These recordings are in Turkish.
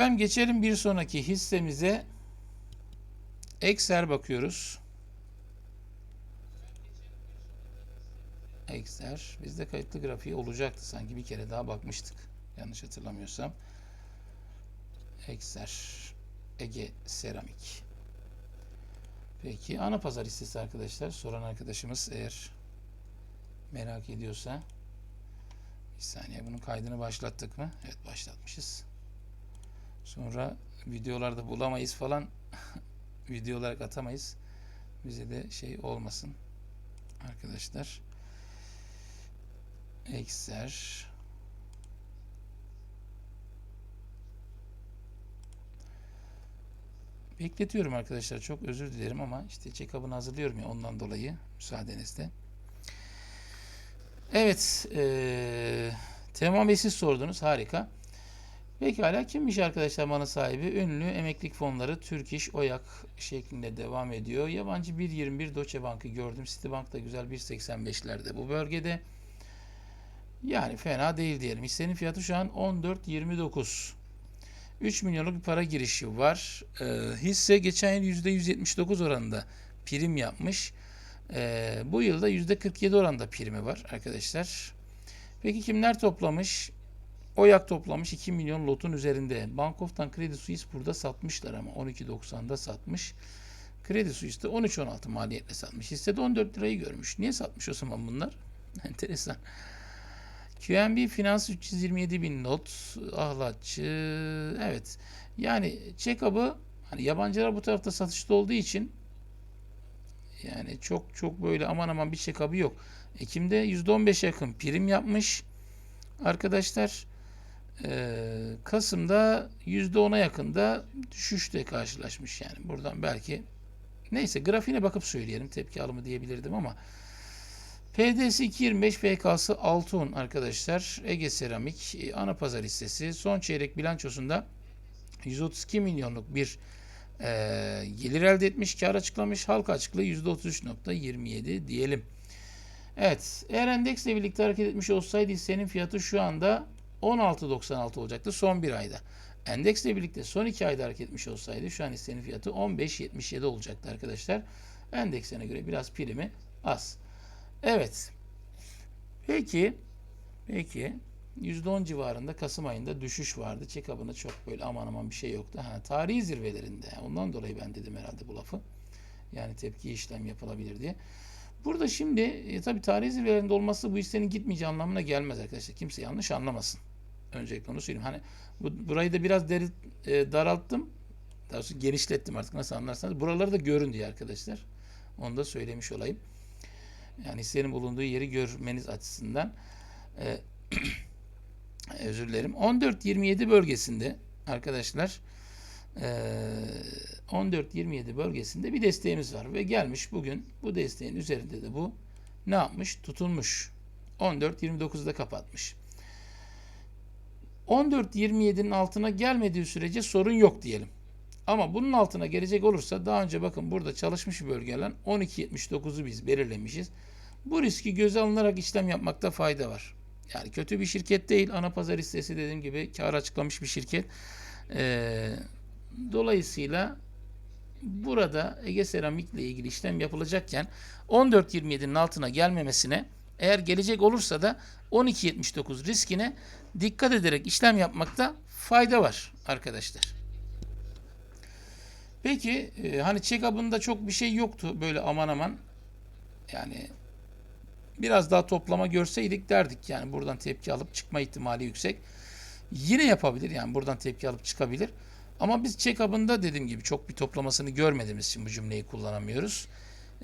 Ben geçelim bir sonraki hissemize. Ekser bakıyoruz. Ekser. Bizde kayıtlı grafiği olacaktı sanki. Bir kere daha bakmıştık. Yanlış hatırlamıyorsam. Ekser. Ege Seramik. Peki ana pazar hissesi arkadaşlar. Soran arkadaşımız eğer merak ediyorsa. Bir saniye bunun kaydını başlattık mı? Evet başlatmışız. Sonra videolarda bulamayız falan. Video olarak atamayız. Bize de şey olmasın. Arkadaşlar. Ekser. Bekletiyorum arkadaşlar. Çok özür dilerim ama işte check-up'ını hazırlıyorum ya ondan dolayı müsaadenizle. Evet. Ee, Teoman Bey siz sordunuz. Harika. Pekala kimmiş arkadaşlar malın sahibi? Ünlü emeklilik fonları Türk İş Oyak şeklinde devam ediyor. Yabancı 1.21 Deutsche Bank'ı gördüm. Citibank da güzel 1.85'lerde bu bölgede. Yani fena değil diyelim. Hissenin fiyatı şu an 14.29. 3 milyonluk bir para girişi var. Ee, hisse geçen yıl %179 oranında prim yapmış. Ee, bu yılda %47 oranında primi var arkadaşlar. Peki kimler toplamış? Oyak toplamış 2 milyon lotun üzerinde. Bank of'tan Credit Suisse burada satmışlar ama 12.90'da satmış. Credit Suisse de 13.16 maliyetle satmış. Hisse de 14 lirayı görmüş. Niye satmış o zaman bunlar? Enteresan. QNB Finans 327 bin not. Ahlatçı. Evet. Yani check-up'ı hani yabancılar bu tarafta satışta olduğu için yani çok çok böyle aman aman bir check-up'ı yok. Ekim'de %15 yakın prim yapmış. Arkadaşlar Kasım'da %10'a yakında düşüşle karşılaşmış yani. Buradan belki neyse grafiğine bakıp söyleyelim. Tepki alımı diyebilirdim ama PDS 225 FK'sı 610 arkadaşlar. Ege Seramik e, ana pazar hissesi son çeyrek bilançosunda 132 milyonluk bir e, gelir elde etmiş, kar açıklamış. Halka açıklığı %33.27 diyelim. Evet, eğer endeksle birlikte hareket etmiş olsaydı hissenin fiyatı şu anda 16.96 olacaktı son bir ayda. Endeksle birlikte son iki ayda hareket etmiş olsaydı şu an hissenin fiyatı 15.77 olacaktı arkadaşlar. Endeksine göre biraz primi az. Evet. Peki peki %10 civarında Kasım ayında düşüş vardı. Check-up'ında çok böyle aman aman bir şey yoktu. Ha, tarihi zirvelerinde. Ondan dolayı ben dedim herhalde bu lafı. Yani tepki işlem yapılabilir diye. Burada şimdi e, tabii tarihi zirvelerinde olması bu hissenin gitmeyeceği anlamına gelmez arkadaşlar. Kimse yanlış anlamasın. Öncelikle onu söyleyeyim. Hani bu, burayı da biraz deri, e, daralttım. Daha doğrusu genişlettim artık nasıl anlarsanız. Buraları da görün diye arkadaşlar. Onu da söylemiş olayım. Yani hissenin bulunduğu yeri görmeniz açısından. E, özür dilerim. 14-27 bölgesinde arkadaşlar e, 14-27 bölgesinde bir desteğimiz var ve gelmiş bugün bu desteğin üzerinde de bu ne yapmış? Tutunmuş. 14-29'da kapatmış. 14-27'nin altına gelmediği sürece sorun yok diyelim. Ama bunun altına gelecek olursa daha önce bakın burada çalışmış bölgeler 12.79'u biz belirlemişiz. Bu riski göze alınarak işlem yapmakta fayda var. Yani kötü bir şirket değil. Ana pazar hissesi dediğim gibi kar açıklamış bir şirket. Ee, dolayısıyla burada Ege Seramik ile ilgili işlem yapılacakken 14.27'nin altına gelmemesine eğer gelecek olursa da 12.79 riskine dikkat ederek işlem yapmakta fayda var arkadaşlar. Peki e, hani check-up'ında çok bir şey yoktu böyle aman aman. Yani biraz daha toplama görseydik derdik yani buradan tepki alıp çıkma ihtimali yüksek. Yine yapabilir yani buradan tepki alıp çıkabilir. Ama biz check-up'ında dediğim gibi çok bir toplamasını görmediğimiz için bu cümleyi kullanamıyoruz.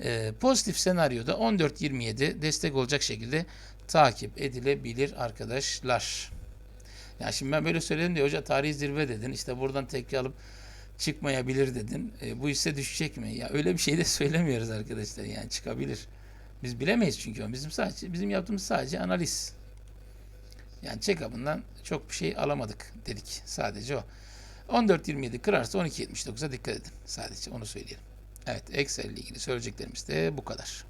Ee, pozitif senaryoda 14.27 destek olacak şekilde takip edilebilir arkadaşlar. Ya şimdi ben böyle söyledim diye hoca tarihi zirve dedin. İşte buradan tepki alıp çıkmayabilir dedin. E, bu hisse düşecek mi? Ya öyle bir şey de söylemiyoruz arkadaşlar. Yani çıkabilir. Biz bilemeyiz çünkü bizim sadece bizim yaptığımız sadece analiz. Yani check-up'ından çok bir şey alamadık dedik. Sadece o. 14.27 kırarsa 12.79'a dikkat edin. Sadece onu söyleyelim. Evet Excel ile ilgili söyleyeceklerimiz de bu kadar.